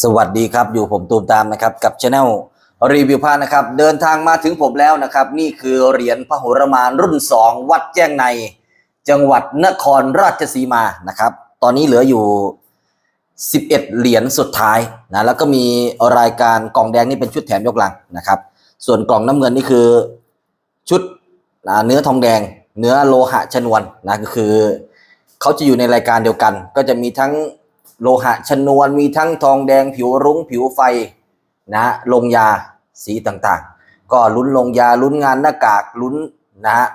สวัสดีครับ อยู่ผมตูมตามนะครับกับช anel รีวิวพระนะครับเดินทางมาถึงผมแล้วนะครับ นี่คือเหรียญพระโหรมานรุ่น 2 วัดแจ้งใน จังหวัดนครราชสีมานะครับ ตอนนี้เหลืออยู่ 11 เหรียญสุดท้ายนะแล้วก็มีรายการกล่องแดงนี่เป็นชุดแถมยกลังนะครับ ส่วนกล่องน้ำเงินนี่คือชุดเนื้อทองแดง เนื้อโลหะชนวนนะก็คือเขาจะอยู่ในรายการเดียวกัน ก็จะมีทั้ง โลหะชนวนมีทั้งทองแดงผิวรุ้งผิวไฟนะลงยาสีต่างๆ ก็ลุ้นลงยาลุ้นงานหน้ากากลุ้นนะฮะ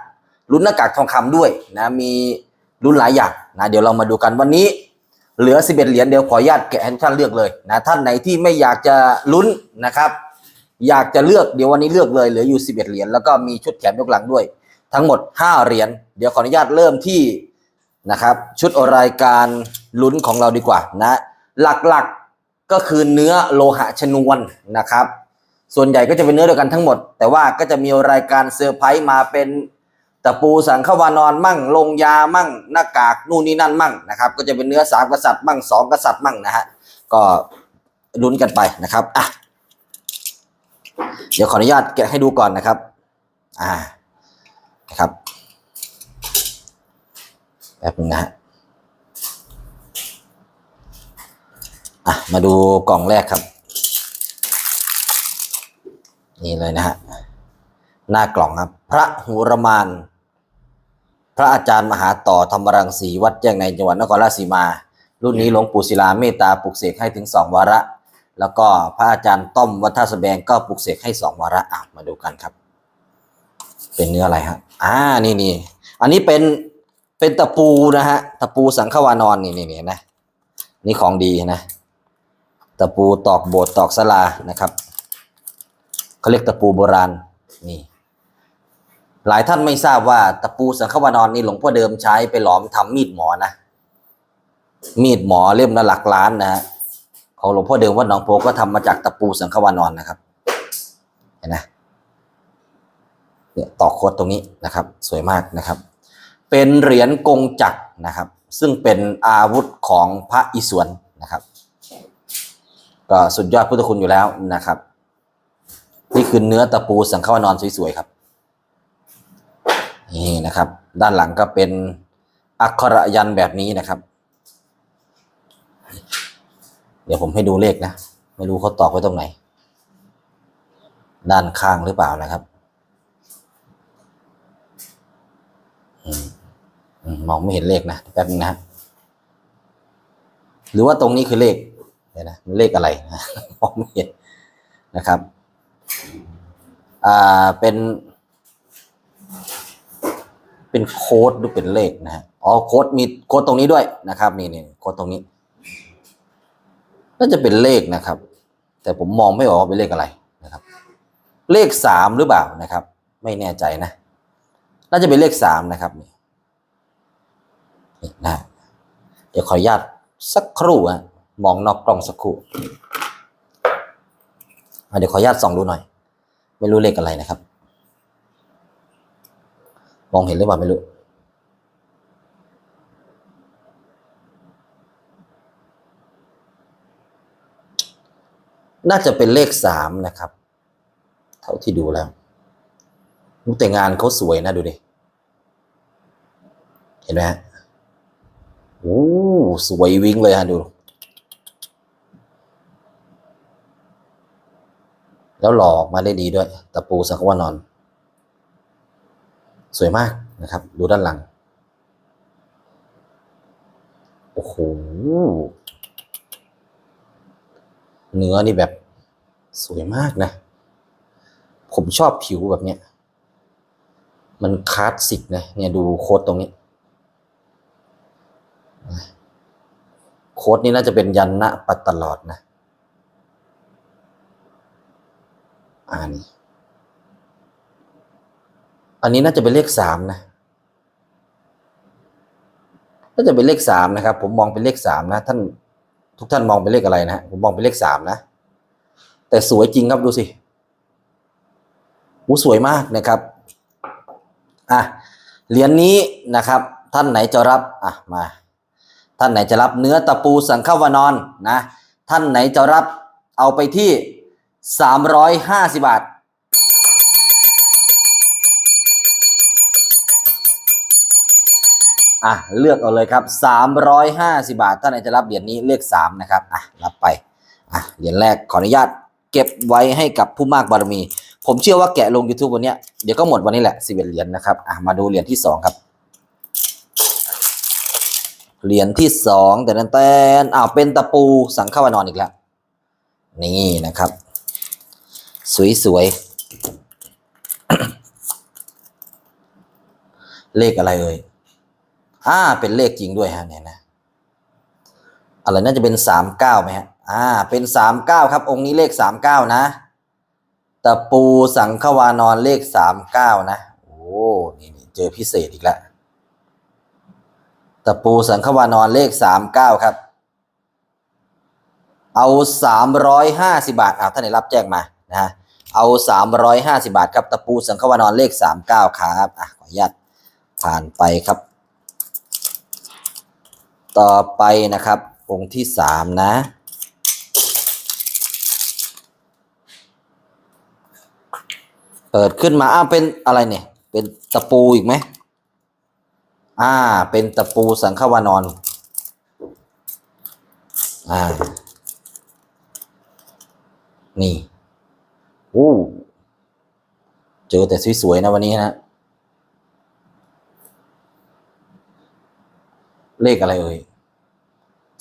ลุ้นหน้ากากทองคำด้วยนะมีลุ้นหลายอย่างนะเดี๋ยวเรามาดูกันวันนี้ เหลือ 11 เหรียญเดี๋ยวขออนุญาตแกะให้ท่านเลือกเลยนะท่านไหนที่ไม่อยากจะลุ้นนะครับ อยากจะเลือกเดี๋ยววันนี้เลือกเลยเหลืออยู่ 11 เหรียญแล้วก็มีชุดแถมยกหลังด้วย ทั้งหมด 5 เหรียญเดี๋ยวขออนุญาตเริ่มที่นะครับชุดรายการ ลุ้นของเราดีกว่านะหลักๆก็คือเนื้อโลหะชนวนนะครับ ส่วนใหญ่ก็จะเป็นเนื้อเดียวกันทั้งหมด แต่ว่าก็จะมีรายการเซอร์ไพรส์มาเป็นตะปูสังขวานอนมั่ง ลงยามั่ง หน้ากากนู่นนี่นั่นมั่งนะครับ ก็จะเป็นเนื้อสามกษัตริย์มั่งสองกษัตริย์มั่งนะฮะก็ลุ้นกันไปนะครับอะเดี๋ยวขออนุญาตแกะให้ดูก่อนนะครับ อ่านะครับแป๊บนึงนะฮะ อะมาดูกล่องแรกครับ นี่เลยนะฮะหน้ากล่องครับ พระหูรมาน พระอาจารย์มหาต่อธรรมรังสีวัดแจ้งในจังหวัดนครราชสีมา รุ่นนี้หลวงปู่ศิลาเมตตาปลุกเสกให้ถึงสองวาระ แล้วก็พระอาจารย์ต้อมวัดท่าสแบงก็ปลุกเสกให้สองวาระอะมาดูกันครับ เป็นเนื้ออะไรฮะอ่านี่นี่อันนี้เป็นเป็นตะปูนะฮะตะปูสังขวานอนนี่นี่นี่นะนี่ของดีนะ ตะปูตอกโบสตอกสลานะครับเขาเรียกตะปูโบราณนี่หลายท่านไม่ทราบว่าตะปูสังขวานอนนี่หลวงพ่อเดิมใช้ไปหลอมทำมีดหมอนะมีดหมอเล่มละหลักล้านนะฮะของหลวงพ่อเดิมวัดหนองโพก็ทำมาจากตะปูสังขวานอนนะครับเห็นไหมเนี่ยตอกโคดตรงนี้นะครับ สวยมากนะครับ เป็นเหรียญกงจักรนะครับ ซึ่งเป็นอาวุธของพระอิศวรนะครับ ก็สุดยอดพุทธคุณอยู่แล้วนะครับ นี่คือเนื้อตะปูสังขวานอนสวยๆครับนี่นะครับ ด้านหลังก็เป็นอักขระยันแบบนี้นะครับ เดี๋ยวผมให้ดูเลขนะ ไม่รู้เขาตอกไว้ตรงไหน ด้านข้างหรือเปล่านะครับมองไม่เห็นเลขนะแป๊บนึงนะ หรือว่าตรงนี้คือเลข เดี๋ยนะมันเลขอะไรมองไม่เห็นนะครับอ่าเป็น เป็นโค้ดหรือเป็นเลขนะฮะอ๋อโค้ดมีโค้ดตรงนี้ด้วยนะครับ นี่นี่โค้ดตรงนี้น่าจะเป็นเลขนะครับ แต่ผมมองไม่ออกว่าเป็นเลขอะไรนะครับ เลขสามหรือเปล่านะครับ ไม่แน่ใจนะ น่าจะเป็นเลขสามนะครับนี่นะเดี๋ยวขออนุญาตสักครู่ฮะ มองนอกกล้องสักครู่เดี๋ยวขออนุญาตส่องดูหน่อย ไม่รู้เลขอะไรนะครับ มองเห็นหรือเปล่าไม่รู้น่าจะเป็นเลขสามนะครับ เท่าที่ดูแล้วแต่งานเขาสวยนะดูดิ เห็นไหมฮะโอ้สวยวิ้งเลยฮะดู แล้วหลอกมาได้ดีด้วย ตะปูสังขวานอน สวยมากนะครับ ดูด้านหลัง โอ้โห เนื้อนี่แบบสวยมากนะ ผมชอบผิวแบบเนี้ย มันคลาสสิกนะ เนี่ยดูโค้ดตรงนี้ โค้ดนี้น่าจะเป็นยันนะปัดตลอดนะ อ่านี่อันนี้น่าจะเป็นเลขสามนะน่าจะเป็นเลขสามนะครับ ผมมองเป็นเลขสามนะ ท่านทุกท่านมองเป็นเลขอะไรนะผมมองเป็นเลขสามนะ แต่สวยจริงครับดูสิหูสวยมากนะครับอะเหรียญนี้นะครับ ท่านไหนจะรับอะมา ท่านไหนจะรับเนื้อตะปูสังขวานอนนะ ท่านไหนจะรับเอาไปที่ สามร้อยห้าสิบาท อะ เลือกเอาเลยครับ350บาท ท่านไหนจะรับเหรียญนี้เลือก3นะครับ อะ รับไป อะ เหรียญแรกขออนุญาตเก็บไว้ให้กับผู้มากบารมี ผมเชื่อว่าแกะลง YouTube วันเนี้ยเดี๋ยวก็หมดวันนี้แหละ11เหรียญนะครับ อะ มาดูเหรียญที่2ครับ เหรียญที่2แต่นั้นแตนอ้าวเป็นตะปูสังฆวานอนอีกแล้ว นี่นะครับ สวยๆ เลขอะไรเอ่ยอ่า เป็นเลขจริงด้วยฮะเนี่ยนะอะไรน่าจะเป็นสามเก้าไหมฮะ อ่า เป็นสามเก้าครับ องค์นี้เลขสามเก้านะ ตะปูสังขวานอนเลขสามเก้านะ โอ้นี่นี่เจอพิเศษอีกแล้ว ตะปูสังขวานอนเลขสามเก้าครับ เอาสามร้อยห้าสิบาทอ่าท่านไหนรับแจ้งมา นะเอาสามร้อยห้าสิบาทครับตะปูสังขวานอนเลขสามเก้าครับอะขออนุญาตผ่านไปครับ ต่อไปนะครับองค์ที่สามนะเปิดขึ้นมาอ้าวเป็นอะไรเนี่ย เป็นตะปูอีกไหมอ่า เป็นตะปูสังฆวานอนอ่า นี่ อู้เจอแต่สวยๆนะวันนี้นะเลขอะไรเอ่ย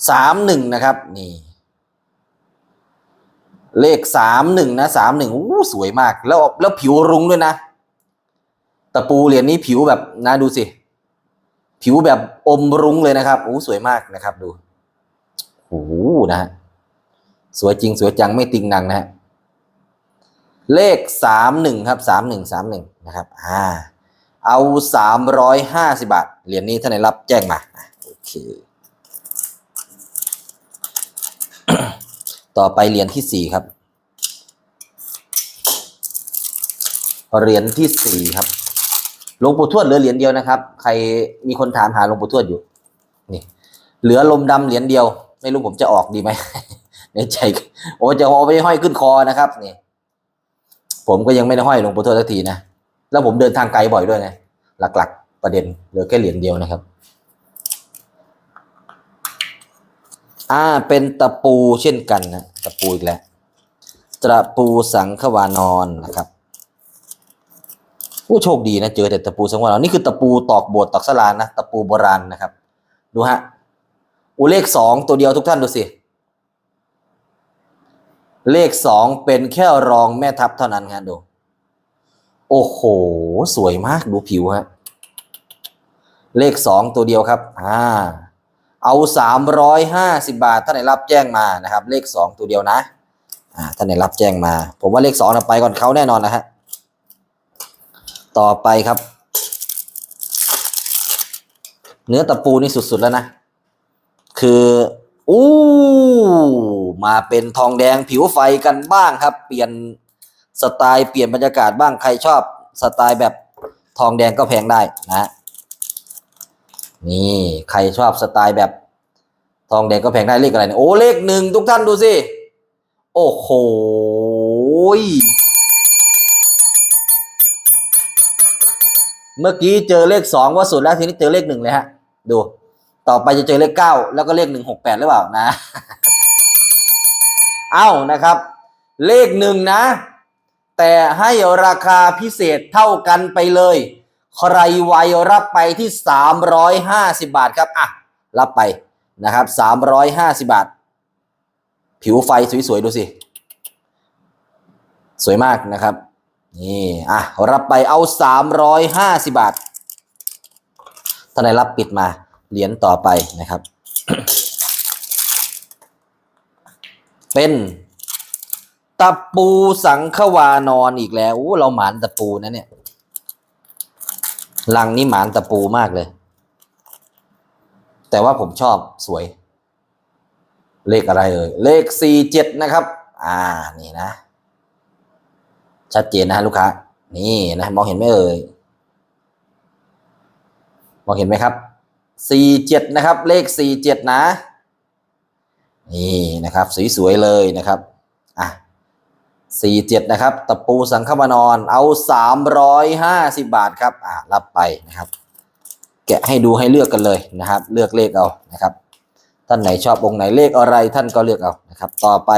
สามหนึ่งนะครับ นี่ เลขสามหนึ่งนะสามหนึ่งอู้สวยมาก แล้วแล้วผิวรุ้งด้วยนะตะปูเหรียญนี้ผิวแบบนะดูสิ ผิวแบบอมรุ้งเลยนะครับอู้สวยมากนะครับ ดูโอ้โหนะฮะสวยจริงสวยจังไม่ติงนังนะฮะ เลขสามหนึ่งครับสามหนึ่งสามหนึ่งนะครับอ่าเอาสามร้อยห้าสิบาทเหรียญนี้ท่านไหนรับแจ้งมาโอเคต่อไปเหรียญที่สี่ครับเหรียญที่สี่ครับหลวงปู่ทวดเหลือเหรียญเดียวนะครับ ใครมีคนถามหาหลวงปู่ทวดอยู่ นี่ เหลือลมดำเหรียญเดียว ไม่รู้ผมจะออกดีไหมในใจโอ้จะเอาไปห้อยขึ้นคอนะครับนี่ ผมก็ยังไม่ได้ห้อยหลวงปู่ทวดสักทีนะ แล้วผมเดินทางไกลบ่อยด้วยไงหลักๆ ประเด็นเหลือแค่เหรียญเดียวนะครับ อ่า เป็นตะปูเช่นกันนะ ตะปูอีกแล้ว ตะปูสังขวานอนนะครับผู้โชคดีนะเจอแต่ตะปูสังขวานอนนี่คือตะปูตอกโบสถ์ตอกสลานนะ ตะปูโบราณนะครับ ดูฮะอูเลขสองตัวเดียวทุกท่านดูสิ เลขสองเป็นแค่รองแม่ทัพเท่านั้นครับดู โอ้โห สวยมากดูผิวฮะเลขสองตัวเดียวครับ อ่า เอาสามร้อยห้าสิบาทท่านไหนรับแจ้งมานะครับ เลขสองตัวเดียวนะ อ่าท่านไหนรับแจ้งมา ผมว่าเลขสองไปก่อนเขาแน่นอนนะฮะต่อไปครับ เนื้อตะปูนี่สุดๆแล้วนะ คือ อู้มาเป็นทองแดงผิวไฟกันบ้างครับ เปลี่ยนสไตล์เปลี่ยนบรรยากาศบ้างใครชอบสไตล์แบบทองแดงก็แพงได้นะนี่ใครชอบสไตล์แบบทองแดงก็แพงได้เลขอะไรเนี่ยโอ้เลขหนึ่งทุกท่านดูสิโอ้โหเมื่อกี้เจอเลขสองว่าสุดแล้วทีนี้เจอเลขหนึ่งเลยฮะ ดู ต่อไปจะเจอเลขเก้าแล้วก็เลขหนึ่งหกแปดหรือเปล่านะ เอ้านะครับ เลขหนึ่งนะ แต่ให้ราคาพิเศษเท่ากันไปเลย ใครไวรับไปที่สามร้อยห้าสิบาทครับอะรับไปนะครับสามร้อยห้าสิบาท ผิวไฟสวยๆ ดูสิ สวยมากนะครับ นี่อะรับไปเอาสามร้อยห้าสิบาทท่านไหนรับปิดมา เหรียญต่อไปนะครับ เป็นตะปูสังขวานอนอีกแล้วอู้เราหมานตะปูนะเนี่ยลังนี้หมานตะปูมากเลย แต่ว่าผมชอบสวย เลขอะไรเอ่ยเลขสี่เจ็ดนะครับ อ่านี่นะ ชัดเจนนะฮะลูกค้า นี่นะ มองเห็นไหมเอ่ยมองเห็นไหมครับ สี่เจ็ดนะครับ เลขสี่เจ็ดนะ นี่นะครับ สวยๆเลยนะครับอะสี่เจ็ดนะครับ ตะปูสังฆมานอนเอาสามร้อยห้าสิบาทครับอะรับไปนะครับ แกะให้ดูให้เลือกกันเลยนะครับ เลือกเลขเอานะครับ ท่านไหนชอบองค์ไหนเลขอะไรท่านก็เลือกเอานะครับ ต่อไป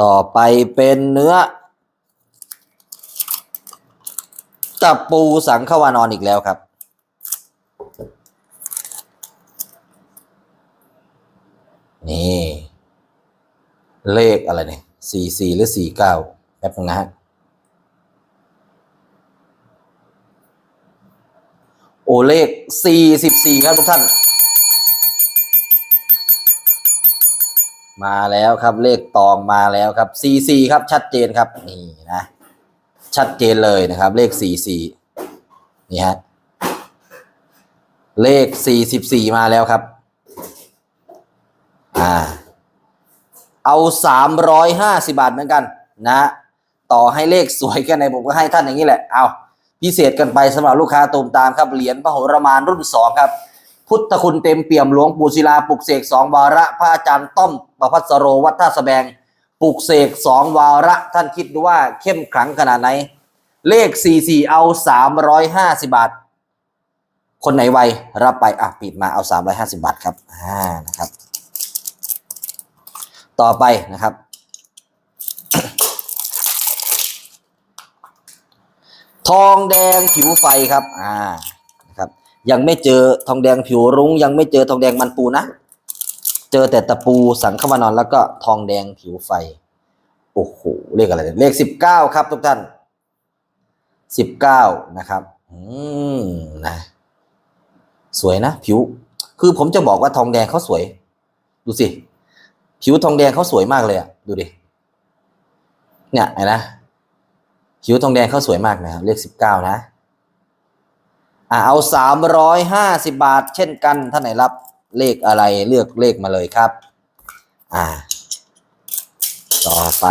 ต่อไปเป็นเนื้อ ตะปูสังขวานอนอีกแล้วครับ นี่ เลขอะไรเนี่ยสี่สี่หรือสี่เก้าแป๊บนึงนะฮะ โอเลขสี่สิบสี่ครับทุกท่าน มาแล้วครับเลขตองมาแล้วครับสี่สี่ครับชัดเจนครับ นี่นะ ชัดเจนเลยนะครับ เลขสี่สี่นี่ฮะเลขสี่สิบสี่มาแล้วครับ อ่า เอาสามร้อยห้าสิบาทเหมือนกัน นะ ต่อให้เลขสวยแค่ไหนผมก็ให้ท่านอย่างนี้แหละ เอาพิเศษกันไปสำหรับลูกค้าตูมตามครับ เหรียญพระโหรมานรุ่นสองครับ พุทธคุณเต็มเปี่ยมหลวงปู่ศิลาปลุกเสกสองวาระ พระอาจารย์ต้อมประพัสโรวัดท่าสแบง ปลุกเสกสองวาระท่านคิดดูว่าเข้มขลังขนาดไหน เลขสี่สี่เอาสามร้อยห้าสิบาท คนไหนไวรับไปอะปิดมาเอาสามร้อยห้าสิบาทครับอ่านะครับ ต่อไปนะครับ ทองแดงผิวไฟครับอ่านะครับ ยังไม่เจอทองแดงผิวรุ้ง ยังไม่เจอทองแดงมันปูนะ เจอแต่ตะปูสังขวานอนแล้วก็ทองแดงผิวไฟ โอ้โหเลขอะไรเนี่ยเลขสิบเก้าครับทุกท่านสิบเก้านะครับ อืมนะสวยนะผิว คือผมจะบอกว่าทองแดงเขาสวย ดูสิ ผิวทองแดงเขาสวยมากเลยอะดูดิเนี่ยเห็นนะผิวทองแดงเขาสวยมากนะครับเลขสิบเก้านะอ่าเอาสามร้อยห้าสิบาท เช่นกันท่านไหนรับ เลขอะไรเลือกเลขมาเลยครับ อ่า ต่อไป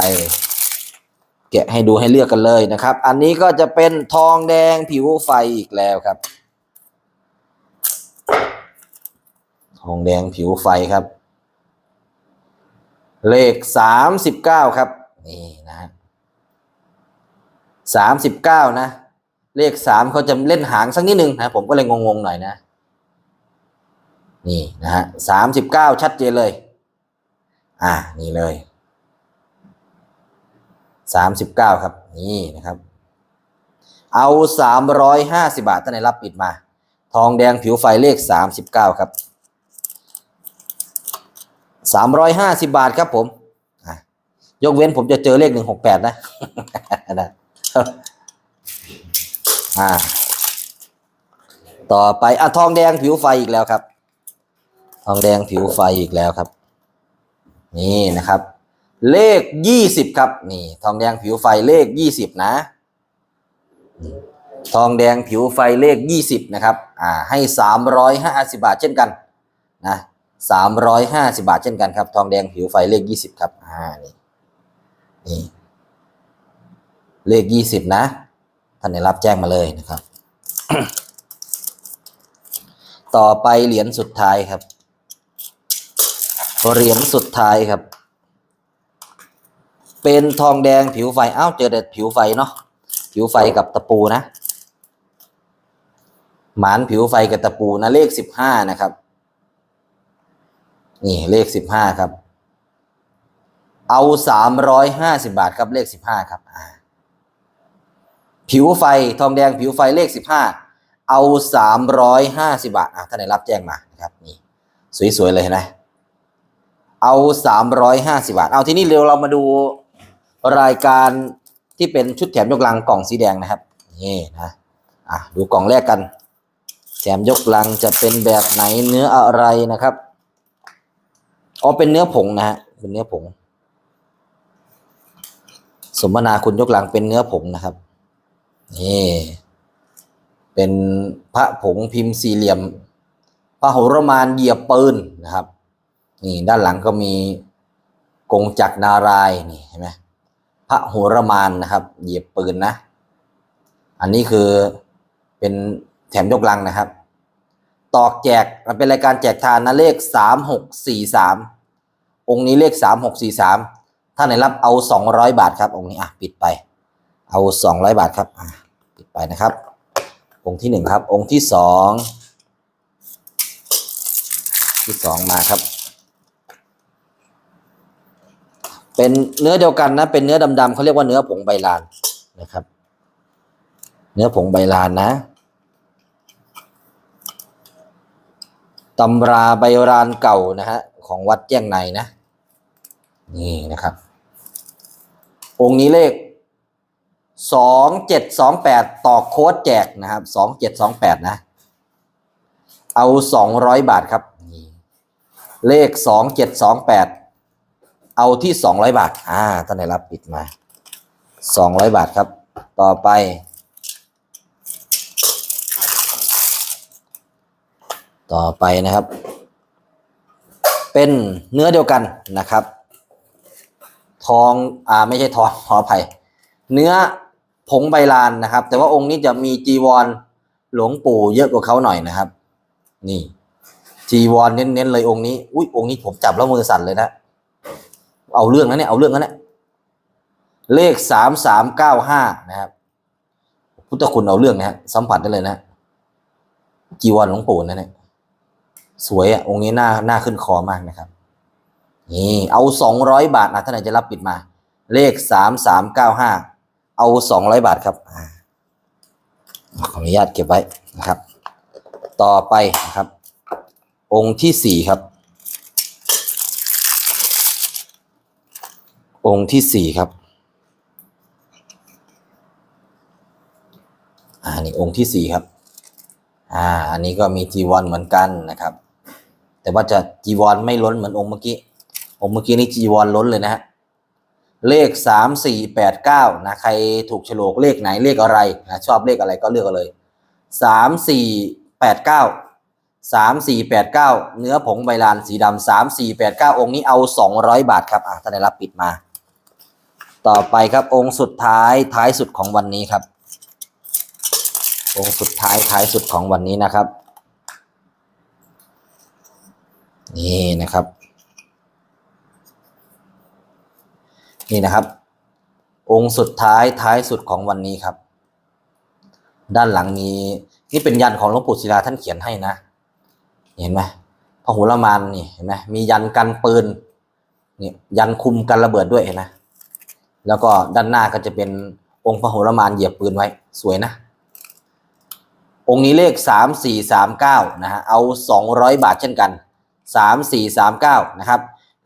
แกะให้ดูให้เลือกกันเลยนะครับ อันนี้ก็จะเป็นทองแดงผิวไฟอีกแล้วครับ ทองแดงผิวไฟครับ เลขสามสิบเก้าครับ นี่นะสามสิบเก้านะ เลขสามเขาจะเล่นหางสักนิดนึงนะ ผมก็เลยงงๆหน่อยนะ นี่นะฮะสามสิบเก้าชัดเจนเลย อ่า นี่เลยสามสิบเก้าครับ นี่นะครับ เอาสามร้อยห้าสิบาทท่านไหนรับปิดมา ทองแดงผิวไฟเลขสามสิบเก้าครับสามร้อยห้าสิบาทครับผมยกเว้นผมจะเจอเลขหนึ่งหกแปดนะนะอ่า ต่อไปอะทองแดงผิวไฟอีกแล้วครับ ทองแดงผิวไฟอีกแล้วครับ นี่นะครับ เลขยี่สิบครับ นี่ ทองแดงผิวไฟเลขยี่สิบนะ ทองแดงผิวไฟเลขยี่สิบนะครับ อ่า ให้สามร้อยห้าสิบาทเช่นกันนะสามร้อยห้าสิบาทเช่นกันครับ ทองแดงผิวไฟเลขยี่สิบครับ อ่า นี่ นี่ เลขยี่สิบนะ ท่านได้รับแจ้งมาเลยนะครับ ต่อไปเหรียญสุดท้ายครับ เหรียญสุดท้ายครับ เป็นทองแดงผิวไฟอ้าวเจอแต่ผิวไฟเนาะผิวไฟกับตะปูนะ หมานผิวไฟกับตะปูนะเลขสิบห้านะครับ นี่เลขสิบห้าครับ เอาสามร้อยห้าสิบาทครับเลขสิบห้าครับอ่าผิวไฟทองแดงผิวไฟเลขสิบห้าเอาสามร้อยห้าสิบาทอะท่านไหนรับแจ้งมานะครับนี่สวยๆเลยเห็นไหม เอาสามร้อยห้าสิบาท เอาที่นี่เร็วเรามาดูรายการที่เป็นชุดแถมยกลังกล่องสีแดงนะครับ นี่นะอะดูกล่องแรกกัน แถมยกลังจะเป็นแบบไหนเนื้ออะไรนะครับอ๋อเป็นเนื้อผงนะฮะเป็นเนื้อผง สมนาคุณยกลังเป็นเนื้อผงนะครับนี่เป็นพระผงพิมพ์สี่เหลี่ยมพระโหรมานเหยียบปืนนะครับ นี่ด้านหลังก็มีกงจักรนารายนี่เห็นไหมพระโหรมานนะครับ เหยียบปืนนะ อันนี้คือเป็นแถมยกลังนะครับ ตอกแจกมันเป็นรายการแจกทานนะเลขสามหกสี่สามองค์นี้เลขสามหกสี่สามถ้าไหนรับเอาสองร้อยบาทครับ องค์นี้อะปิดไป เอาสองร้อยบาทครับอะปิดไปนะครับ องค์ที่หนึ่งครับ องค์ที่สองที่สองมาครับ เป็นเนื้อเดียวกันนะ เป็นเนื้อดำๆเขาเรียกว่าเนื้อผงใบลานนะครับ เนื้อผงใบลานนะตำราใบรานเก่านะฮะของวัดแจ้งในนะ นี่นะครับ องค์นี้เลขสองเจ็ดสองแปดต่อโค้ดแจกนะครับสองเจ็ดสองแปดนะ เอาสองร้อยบาทครับ เลขสองเจ็ดสองแปด เอาที่สองร้อยบาท อ่าท่านไหนรับปิดมาสองร้อยบาทครับ ต่อไป ต่อไปนะครับ เป็นเนื้อเดียวกันนะครับ ทอง อ่า ไม่ใช่ทอง ขออภัย เนื้อผงใบลานนะครับ แต่ว่าองค์นี้จะมีจีวรหลวงปู่เยอะกว่าเขาหน่อยนะครับ นี่จีวรเน้นๆเลยองค์นี้ อุ้ยองค์นี้ผมจับแล้วมือสั่นเลยนะ เอาเรื่องนะเนี่ยเอาเรื่องนะเนี่ยเลขสามสามเก้าห้านะครับ พุทธคุณเอาเรื่องนะฮะสัมผัสได้เลยนะ จีวรหลวงปู่นะเนี่ยสวยอะองค์นี้หน้าหน้าขึ้นคอมากนะครับ นี่เอาสองร้อยบาทนะท่านไหนจะรับปิดมา เลขสามสามเก้าห้าเอาสองร้อยบาทครับขออนุญาตเก็บไว้นะครับ ต่อไปนะครับ องค์ที่สี่ครับ องค์ที่สี่ครับอ่านี่องค์ที่สี่ครับอ่าอันนี้ก็มีจีวรเหมือนกันนะครับ แต่ว่าจะจีวรไม่ล้นเหมือนองค์เมื่อกี้องค์เมื่อกี้นี่จีวรล้นเลยนะฮะเลขสามสี่แปดเก้านะใครถูกโฉลกเลขไหนเลขอะไรนะชอบเลขอะไรก็เลือกเอาเลยสามสี่แปดเก้าสามสี่แปดเก้าเนื้อผงใบลานสีดำสามสี่แปดเก้าองค์นี้เอาสองร้อยบาทครับอะท่านได้รับปิดมา ต่อไปครับองค์สุดท้ายท้ายสุดของวันนี้ครับ องค์สุดท้ายท้ายสุดของวันนี้นะครับ นี่นะครับ นี่นะครับ องค์สุดท้ายท้ายสุดของวันนี้ครับ ด้านหลังมีนี่เป็นยันของหลวงปู่ศิลาท่านเขียนให้นะ เห็นไหมพระหุรมานนี่เห็นไหมมียันกันปืนนี่ยันคุมกันระเบิดด้วยเห็นไหม แล้วก็ด้านหน้าก็จะเป็นองค์พระหุรมานเหยียบปืนไว้สวยนะ องค์นี้เลขสามสี่สามเก้านะฮะเอาสองร้อยบาทเช่นกันสามสี่สามเก้านะครับ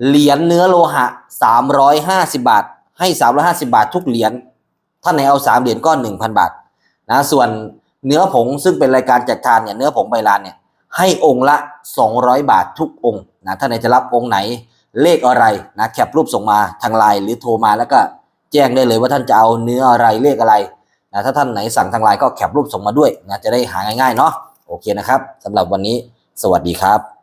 เหรียญเนื้อโลหะสามร้อยห้าสิบาท ให้สามร้อยห้าสิบาททุกเหรียญท่านไหนเอาสามเหรียญก็หนึ่งพันบาทนะส่วนเนื้อผงซึ่งเป็นรายการแจกทานเนี่ยเนื้อผงใบลานเนี่ยให้องค์ละสองร้อยบาททุกองค์นะท่านไหนจะรับองค์ไหนเลขอะไรนะแคปรูปส่งมาทางไลน์หรือโทรมาแล้วก็ แจ้งได้เลยว่าท่านจะเอาเนื้ออะไรเลขอะไรนะถ้าท่านไหนสั่งทางไลน์ก็แคปรูปส่งมาด้วยนะจะได้หาง่ายๆเนาะโอเคนะครับสำหรับวันนี้สวัสดีครับ